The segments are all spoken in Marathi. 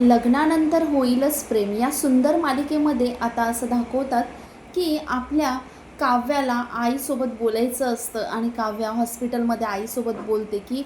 लग्नानंतर होईलच प्रेम. या सुंदर मालिकेमध्ये आता असं दाखवतात की आपल्या काव्याला आईसोबत बोलायचं असतं आणि काव्या हॉस्पिटलमध्ये आईसोबत बोलते की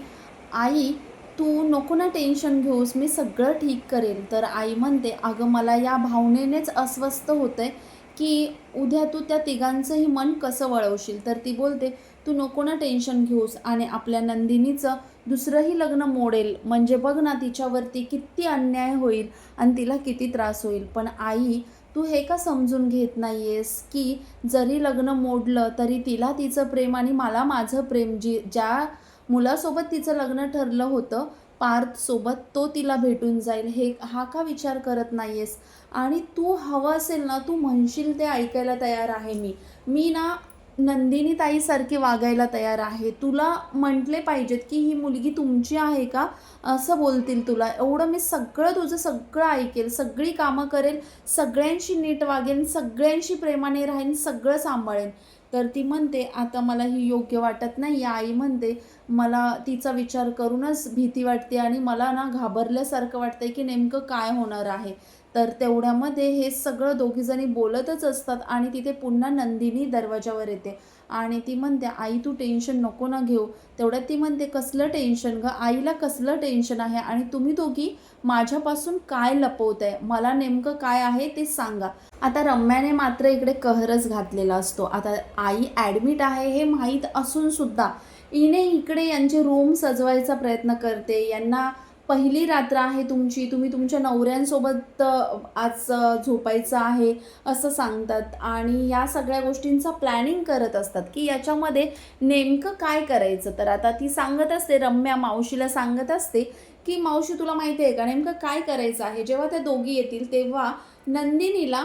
आई तू नको ना टेन्शन घेऊस मी सगळं ठीक करेल तर आई म्हणते अगं मला या भावनेनेच अस्वस्थ होतं आहे की उद्या तू त्या तिघांचंही मन कसं वळवशील? तर ती बोलते तू नको ना टेन्शन घेऊस आणि आपल्या नंदिनीचं दुसरंही लग्न मोडेल. म्हणजे बघ ना तिच्यावरती किती अन्याय होईल आणि तिला किती त्रास होईल. पण आई तू हे का समजून घेत नाही आहेस की जरी लग्न मोडलं तरी तिला तिचं प्रेम आणि मला माझं प्रेम जी ज्या मुलासोबत तिचं लग्न ठरलं होतं पार्थसोबत तो तिला भेटून जाईल. हे हा का विचार करत नाही आहेस आणि तू हवं असेल ना तू म्हणशील ते ऐकायला तयार आहे मी. मी ना नंदिनीताईसारखी वागायला तयार आहे. तुला म्हटले पाहिजेत की ही मुलगी तुमची आहे का? असं बोलतील तुला. एवढं मी सगळं तुझं सगळं ऐकेल सगळी कामं करेल सगळ्यांशी नीट वागेन सगळ्यांशी प्रेमाने राहीन सगळं सांभाळेन. तर ती म्हणते आता मला ही योग्य वाटत नाही. आई म्हणते मला तिचा विचार करूनच भीती वाटते आणि मला ना घाबरल्यासारखं वाटतंय की नेमकं काय होणार आहे. तर तेवढ्यामध्ये हे सगळं दोघीजणी बोलतच असतात आणि तिथे पुन्हा नंदिनी दरवाजावर येते. आणि ती म्हणते आई तू टेन्शन नको ना घेऊ. तेवढ्यात ती म्हणते कसलं टेन्शन ग? आईला कसलं टेन्शन आहे? आणि तुम्ही दोघी माझ्यापासून काय लपवत आहे मला नेमकं काय आहे ते सांगा. आता रम्याने मात्र इकडे कहरच घातलेला असतो. आता आई ॲडमिट आहे हे माहीत असून सुद्धा इकडे यांचे रूम सजवायचा प्रयत्न करते. यांना पहिली रात्र आहे तुमची तुम्ही तुमच्या नवऱ्यांसोबत आज झोपायचं आहे असं सांगतात आणि या सगळ्या गोष्टींचा प्लॅनिंग करत असतात की याच्यामध्ये नेमकं काय करायचं? तर आता ती सांगत असते रम्या मावशीला सांगत असते की मावशी तुला माहिती आहे का नेमकं काय करायचं आहे? जेव्हा त्या दोघी येतील तेव्हा नंदिनीला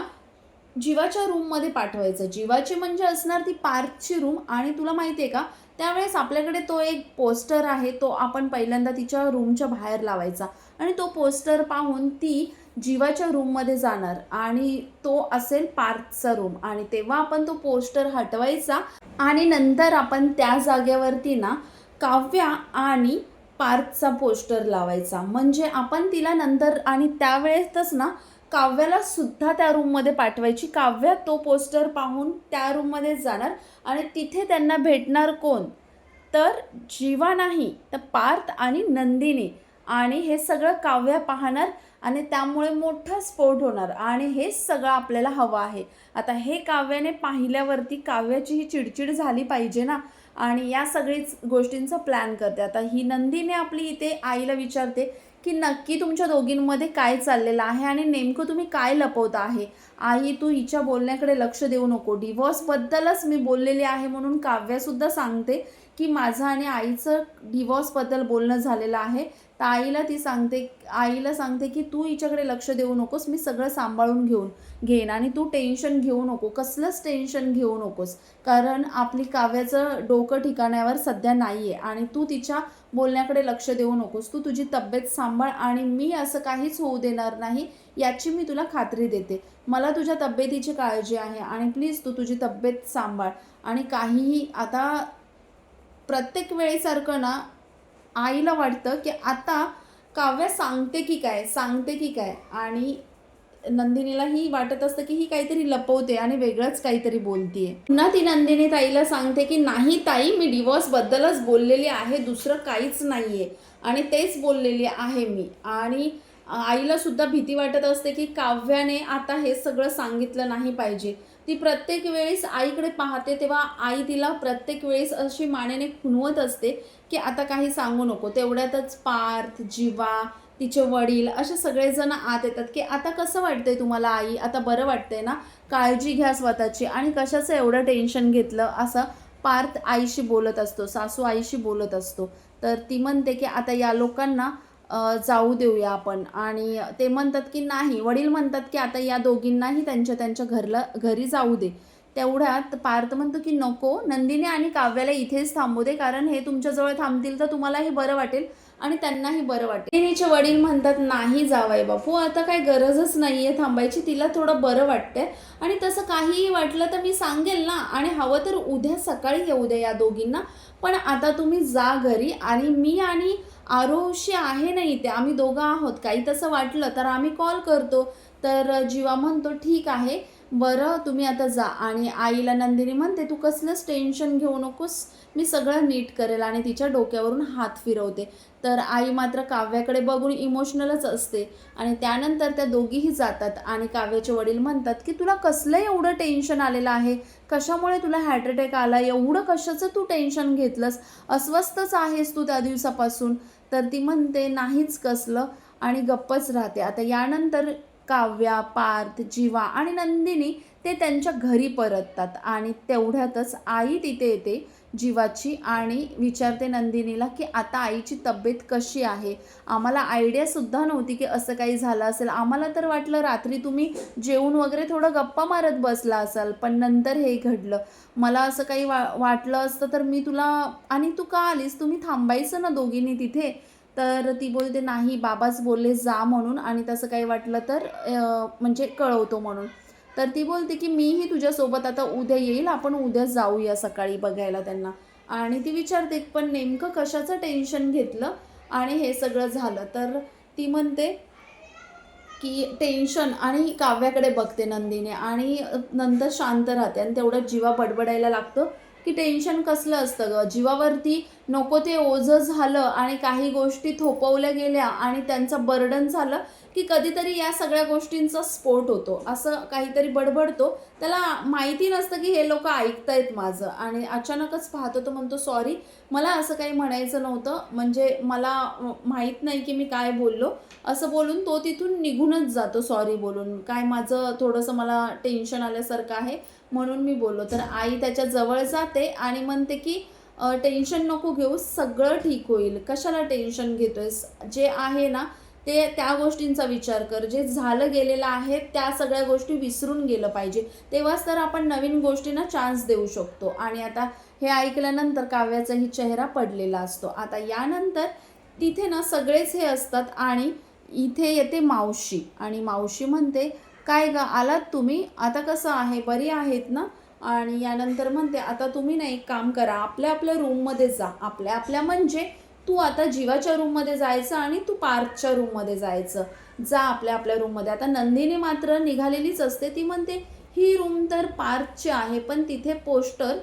जीवाच्या रूममध्ये पाठवायचं. जीवाची म्हणजे असणार ती पार्थची रूम आणि तुला माहिती आहे का त्यावेळेस आपल्याकडे तो एक पोस्टर आहे तो आपण पहिल्यांदा तिच्या रूमच्या बाहेर लावायचा. आणि तो पोस्टर पाहून ती जीवाच्या रूममध्ये जाणार आणि तो असेल पार्थचा रूम आणि तेव्हा आपण तो पोस्टर हटवायचा आणि नंतर आपण त्या जागेवरती ना काव्या आणि पार्थचा पोस्टर लावायचा. म्हणजे आपण तिला नंतर आणि त्यावेळेसच ना काव्याला सुद्धा त्या रूममध्ये पाठवायची. काव्या तो पोस्टर पाहून त्या रूममध्ये जाणार आणि तिथे त्यांना भेटणार कोण? तर जीवा नाही तर पार्थ आणि नंदिनी. आणि हे सगळं काव्या पाहणार आणि त्यामुळे मोठा स्फोट होणार. आणि हे सगळं आपल्याला हवं आहे. आता हे काव्याने पाहिल्यावरती काव्याची ही चिडचिड झाली पाहिजे ना. आणि या सगळीच गोष्टींचं प्लॅन करते. आता ही नंदीने आपली इथे आईला विचारते की नक्की तुमच्या दोघींमध्ये काय चाललेलं आहे आणि नेमकं तुम्ही काय लपवत आहे? आई तू हिच्या बोलण्याकडे लक्ष देऊ नको. डिवॉर्सबद्दलच मी बोललेली आहे म्हणून काव्यासुद्धा सांगते की माझं आणि आईचं डिवॉर्सबद्दल बोलणं झालेलं आहे. तर आईला ती सांगते आईला सांगते की तू हिच्याकडे लक्ष देऊ नकोस मी सगळं सांभाळून घेऊन घेईन आणि तू टेन्शन घेऊ नको कसलंच टेन्शन घेऊ नकोस. कारण आपली काव्याचं डोकं ठिकाण्यावर सध्या नाही आहे आणि तू तिच्या बोलण्याकडे लक्ष देऊ नकोस. तू तुझी तब्येत सांभाळ आणि मी असं काहीच होऊ देणार नाही याची मी तुला खात्री देते. मला तुझ्या तब्येतीची काळजी आहे आणि प्लीज तू तुझी तब्येत सांभाळ. आणि काहीही आता प्रत्येक वेळेसारखं ना आईला वाटतं की आता काव्या सांगते की काय सांगते की काय? आणि नंदिनीलाही वाटत असतं की ही काहीतरी लपवते आणि वेगळंच काहीतरी बोलतीये. पुन्हा ती नंदिनी ताईला सांगते की नाही ताई मी डिवॉर्सबद्दलच बोललेली आहे दुसरं काहीच नाहीये. आणि तेच बोललेली आहे मी. आणि आईला सुद्धा भीती वाटत असते की काव्याने आता हे सगळं सांगितलं नाही पाहिजे. ती प्रत्येक वेळेस आईकडे पाहते तेव्हा आई तिला प्रत्येक वेळेस अशी मानेने खुणवत असते की आता काही सांगू नको. तेवढ्यातच पार्थ जीवा तिचे वडील असे सगळेजण आत येतात की आता कसं वाटतंय तुम्हाला आई? आता बरं वाटतंय ना? काळजी घ्या स्वतःची आणि कशाचं एवढं टेन्शन घेतलं असं पार्थ आईशी बोलत असतो सासू आईशी बोलत असतो. तर ती म्हणते की आता या लोकांना जाऊ देऊया आपण. आणि ते म्हणतात की नाही वडील म्हणतात की आता या दोघींनाही त्यांच्या त्यांच्या घरला घरी जाऊ दे. तेवढ्यात पार्थ म्हणतो की नको नंदिनी आणि काव्याला इथेच थांबू दे कारण हे तुमच्याजवळ थांबतील तर तुम्हालाही बरं वाटेल आणि त्यांनाही बरं वाटेल. नंदिनीचे वडील म्हणतात नाही जावाय बापू आता काय गरजच नाही आहे थांबायची तिला थोडं बरं वाटतंय. आणि तसं काहीही वाटलं तर मी सांगेल ना आणि हवं तर उद्या सकाळी येऊ द्या या दोघींना. पण आता तुम्ही जा घरी आणि मी आणि आरोशी आहे नाही ते आम्ही दोघं आहोत. काही तसं वाटलं तर आम्ही कॉल करतो. तर जीवा म्हणतो ठीक आहे बरं तुम्ही आता जा. आणि आईला नंदिनी म्हणते तू कसलंच टेन्शन घेऊ नकोस. मी सगळं नीट करेल. आणि तिच्या डोक्यावरून हात फिरवते. तर आई मात्र काव्याकडे बघून इमोशनलच असते. आणि त्यानंतर त्या दोघीही जातात. आणि काव्याचे वडील म्हणतात की तुला कसलं एवढं टेन्शन आलेलं आहे? कशामुळे तुला हार्ट अटॅक आला? एवढं कशाचं तू टेन्शन घेतलंस? अस्वस्थच आहेस तू त्या दिवसापासून. तर ती म्हणते नाहीच कसलं. आणि गप्पच राहते. आता यानंतर काव्या पार्थ जीवा आणि नंदिनी ते त्यांच्या घरी परततात आणि तेवढ्यातच आई तिथे येते. जीवाची आणि विचारते नंदिनीला की आता आईची तब्येत कशी आहे? आम्हाला आयडियासुद्धा नव्हती की असं काही झालं असेल. आम्हाला तर वाटलं रात्री तुम्ही जेवून वगैरे थोडं गप्पा मारत बसला असाल पण नंतर हे घडलं. मला असं काही वा वाटलं असतं तर मी तुला आणि तू का आलीस? तुम्ही थांबायचं ना दोघींनी तिथे? तर ती बोलते नाही बाबाच बोलले जा म्हणून. आणि तसं काही वाटलं तर म्हणजे कळवतो म्हणून. तर ती बोलते की मीही तुझ्यासोबत आता उद्या येईल आपण उद्या जाऊया सकाळी बघायला त्यांना. आणि ती विचारते पण नेमकं कशाचं टेन्शन घेतलं आणि हे सगळं झालं? तर ती म्हणते की टेन्शन आणि काव्याकडे बघते नंदीने आणि नंतर शांत राहते आणि तेवढं जीवा बडबडायला लागतं की टेन्शन कसलं असतं ग? जीवावरती नको ते ओझं झालं आणि काही गोष्टी थोपवल्या गेल्या आणि त्यांचं बर्डन झालं की कधीतरी या सगळ्या गोष्टींचा स्फोट होतो. असं काहीतरी बडबडतो. त्याला माहिती नसतं की हे लोक ऐकतायत माझं. आणि अचानकच पाहतो तो म्हणतो सॉरी मला असं काही म्हणायचं नव्हतं. म्हणजे मला माहीत नाही की मी काय बोललो. असं बोलून तो तिथून निघूनच जातो सॉरी बोलून. काय माझं थोडंसं मला टेन्शन आल्यासारखं आहे? म्हणून मी बोललो. तर आई त्याच्याजवळ जाते आणि म्हणते की टेन्शन नको घेऊ सगळं ठीक होईल. कशाला टेन्शन घेतोयस? जे आहे ना ते त्या गोष्टींचा विचार कर. जे झालं गेलेलं आहे त्या सगळ्या गोष्टी विसरून गेलं पाहिजे. तेव्हाच तर आपण नवीन गोष्टींना चान्स देऊ शकतो. आणि आता हे ऐकल्यानंतर काव्याचाही चेहरा पडलेला असतो. आता यानंतर तिथे ना सगळेच हे असतात आणि इथे येते मावशी. आणि मावशी म्हणते काय ग आलात तुम्ही? आता कसं आहे? बरी आहेत ना? आणि यानंतर म्हणते आता तुम्ही नाही एक काम करा आपल्या आपल्या रूममध्ये जा. आपल्या आपल्या म्हणजे तू आता जीवाच्या रूममध्ये जायचं आणि तू पार्थच्या रूममध्ये जायचं. जा आपल्या आपल्या रूममध्ये आता नंदिनी मात्र निघालेलीच असते. ती म्हणते ही रूम तर पार्थची आहे पण तिथे पोस्टर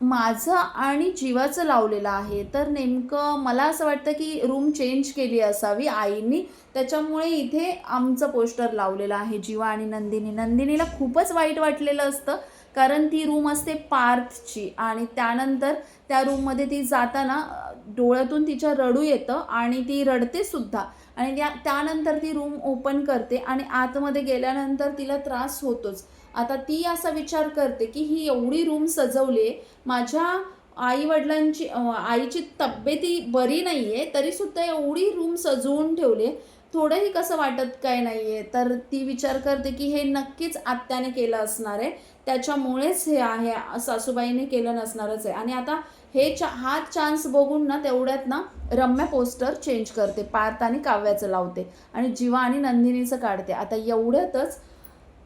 माझं आणि जीवाचं लावलेलं आहे. तर नेमकं मला असं वाटतं की रूम चेंज केली असावी आईनी. त्याच्यामुळे इथे आमचं पोस्टर लावलेलं आहे जीवा आणि नंदिनी. नंदिनीला खूपच वाईट वाटलेलं असतं. कारण ती रूम असते पार्थची आणि त्यानंतर त्या रूममध्ये ती जाताना डोळ्यातून तिच्या रडू येतं आणि ती रडते सुद्धा. आणि त्या त्यानंतर ती रूम ओपन करते आणि आतमध्ये गेल्यानंतर तिला त्रास होतोच. आता ती असा विचार करते की ही एवढी रूम सजवली आहे माझ्या आई वडिलांची आईची तब्येती बरी नाही आहे तरीसुद्धा एवढी रूम सजवून ठेवली थोडंही कसं वाटत काय नाही आहे तर ती विचार करते की हे नक्कीच आत्याने केलं असणार आहे. त्याच्यामुळेच हे आहे सासूबाईने केलं नसणारच आहे. आणि आता हे चा हा चान्स बघून ना तेवढ्यात ना रम्या पोस्टर चेंज करते पार्थ आणि काव्याचं लावते आणि जीवा आणि नंदिनीचं काढते. आता एवढ्यातच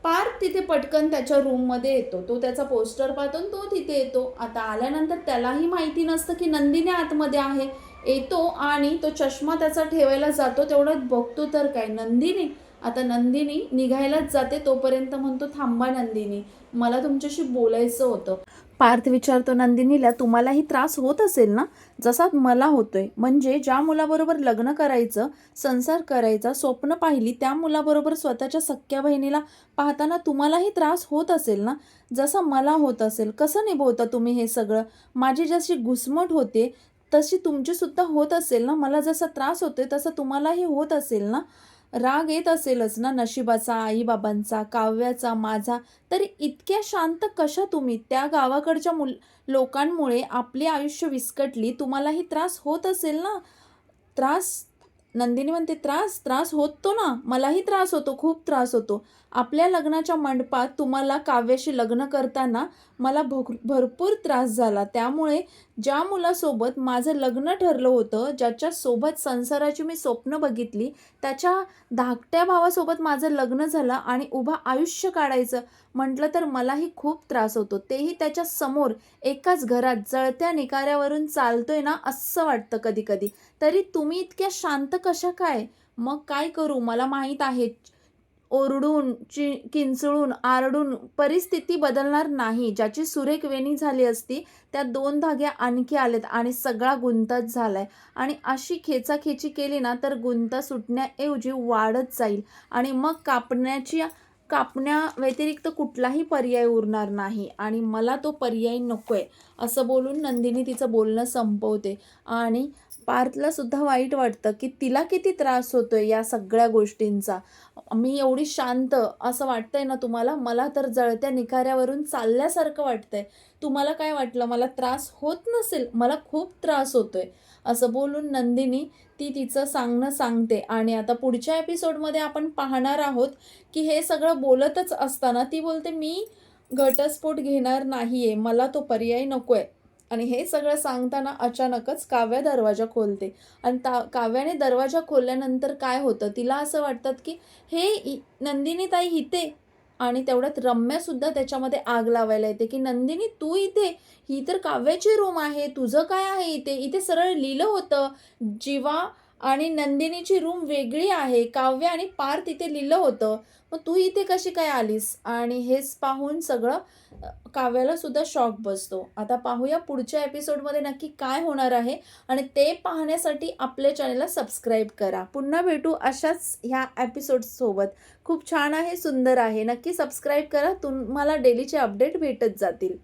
पार्थ तिथे पटकन त्याच्या रूममध्ये येतो. तो त्याचा पोस्टर पाहतो तो तिथे येतो. आता आल्यानंतर त्यालाही माहिती नसतं की नंदिनी आतमध्ये आहे. येतो आणि तो चष्मा त्याचा ठेवायला जातो. तेवढ्यात बघतो तर काय? नंदिनी आता नंदिनी निघायलाच जाते तोपर्यंत म्हणतो थांबा नंदिनी मला तुमच्याशी बोलायचं होतं. पार्थ विचारतो नंदिनीला तुम्हालाही त्रास होत असेल ना? जसा मला होतोय. म्हणजे ज्या मुलाबरोबर लग्न करायचं संसार करायचा स्वप्न पाहिली त्या मुलाबरोबर स्वतःच्या सख्या बहिणीला पाहताना तुम्हालाही त्रास होत असेल ना? जसा मला होत असेल. कसं निभवता तुम्ही हे सगळं? माझी जशी घुसमट होते तशी तुमचीसुद्धा होत असेल ना? मला जसा त्रास होतोय तसा तुम्हालाही होत असेल ना? राग येत असेलच ना नशिबाचा आईबाबांचा काव्याचा माझा. तरी इतक्या शांत कशा तुम्ही? त्या गावाकडच्या मुल लोकांमुळे आपले आयुष्य विस्कटली तुम्हालाही त्रास होत असेल ना? त्रास नंदिनी म्हणते त्रास त्रास होतो ना? मलाही त्रास होतो खूप त्रास होतो. आपल्या लग्नाच्या मंडपात तुम्हाला काव्याशी लग्न करताना मला भर भरपूर त्रास झाला. त्यामुळे ज्या मुलासोबत माझं लग्न ठरलं होतं ज्याच्यासोबत संसाराची मी स्वप्न बघितली त्याच्या धाकट्या भावासोबत माझं लग्न झालं आणि उभं आयुष्य काढायचं म्हटलं तर मलाही खूप त्रास होतो. तेही त्याच्यासमोर एकाच घरात जळत्या निकाऱ्यावरून चालतोय ना असं वाटतं कधी कधी. तरी तुम्ही इतक्या शांत कशा काय? मग काय करू? मला माहीत आहे. ओरडून चि किंचळून आरडून परिस्थिती बदलणार नाही. ज्याची सुरेख वेणी झाली असती त्या दोन धागे आणखी आलेत आणि सगळा गुंताच आहे आणि अशी खेचाखेची केली ना तर गुंता सुटण्याऐवजी वाढत जाईल. आणि मग कापण्याची कापण्या व्यतिरिक्त कुठलाही पर्याय उरणार नाही. आणि मला तो पर्याय नको आहे असं बोलून नंदिनी तिचं बोलणं संपवते. आणि पार्थला सुद्धा वाईट वाटतं की तिला किती त्रास होतोय या सगळ्या गोष्टींचा. मी एवढी शांत असं वाटतंय ना तुम्हाला? मला तर जळत्या निखाऱ्यावरून चालल्यासारखं वाटतंय. तुम्हाला काय वाटलं? मला त्रास होत नसेल? मला खूप त्रास होतोय. असं बोलून नंदिनी ती तिचं सांगणं सांगते. आणि आता पुढच्या एपिसोडमध्ये आपण पाहणार आहोत की हे सगळं बोलतच असताना ती बोलते मी घटस्फोट घेणार नाही आहे मला तो पर्याय नको आहे आणि हे सगळं सांगताना अचानकच काव्या दरवाजा खोलते. आणि ता काव्याने दरवाजा खोलल्यानंतर काय होतं? तिला असं वाटतं की हे नंदिनी ताई हिते आणि तेवढ्यात रम्यासुद्धा त्याच्यामध्ये आग लावायला येते की नंदिनी तू इथे? ही तर काव्याची रूम आहे. तुझं काय आहे इथे? इथे सरळ लिहिलं होतं. जीवा आणि नंदिनीची रूम वेगळी आहे. काव्य आणि पार तिथे लिहिलं होतं. मग तू इथे कशी काय आलीस? आणि हेच पाहून सगळं काव्याला सुद्धा शॉक बसतो. आता पाहूया पुढच्या एपिसोडमध्ये नक्की काय होणार आहे. आणि ते पाहण्यासाठी आपल्या चॅनलला सबस्क्राईब करा. पुन्हा भेटू अशाच ह्या एपिसोडसोबत खूप छान आहे सुंदर आहे. नक्की सबस्क्राईब करा. तुम्हाला डेलीचे अपडेट भेटत जातील.